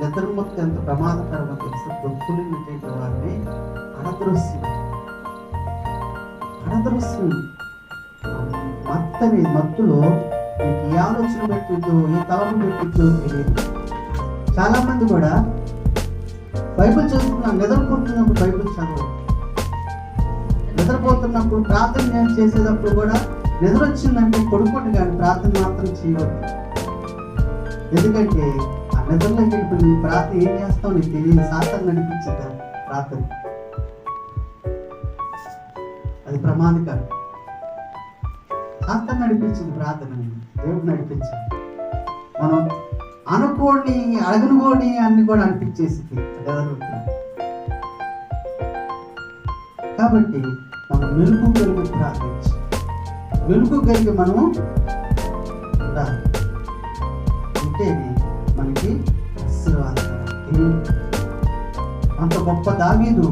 నిద్రమొత్తి ఎంత ప్రమాదకరమో తెలుసు. భక్తులైనటువంటి వారిని అనదృశ్యం అనదృశ్యం మత్తని మత్తులో మీకు ఈ ఆలోచన పెట్టిద్దు ఈ తలము పెట్టిద్దు తెలియదు. చాలా మంది కూడా బైబిల్ చదువుతున్నా నిద్రపోతున్నప్పుడు బైబిల్ చదవరు. నిద్రపోతున్నప్పుడు ప్రార్థన చేసేటప్పుడు కూడా నిద్ర వచ్చిందంటే పడుకోండి కానీ ప్రార్థన మాత్రం చేయవద్దు. ఎందుకంటే నిజంగా ఇప్పుడు నీ ప్రార్థన ఏం చేస్తావు? నీకు తెలియదు సాతం నడిపించిందా ప్రార్థన. అది ప్రమాదకరం. సాతం నడిపించింది ప్రార్థన దేవుడు నడిపించింది. మనం అనుకోని అడగనుకోని అన్ని కూడా అనిపించేసింది. కాబట్టి మనం మెలుగు కలిగి ప్రార్థించి. వెలుగు కలిగి మనం ఉండాలి ఉంటేనే ಅಂತ ಗొప్ప ದಾವೀದು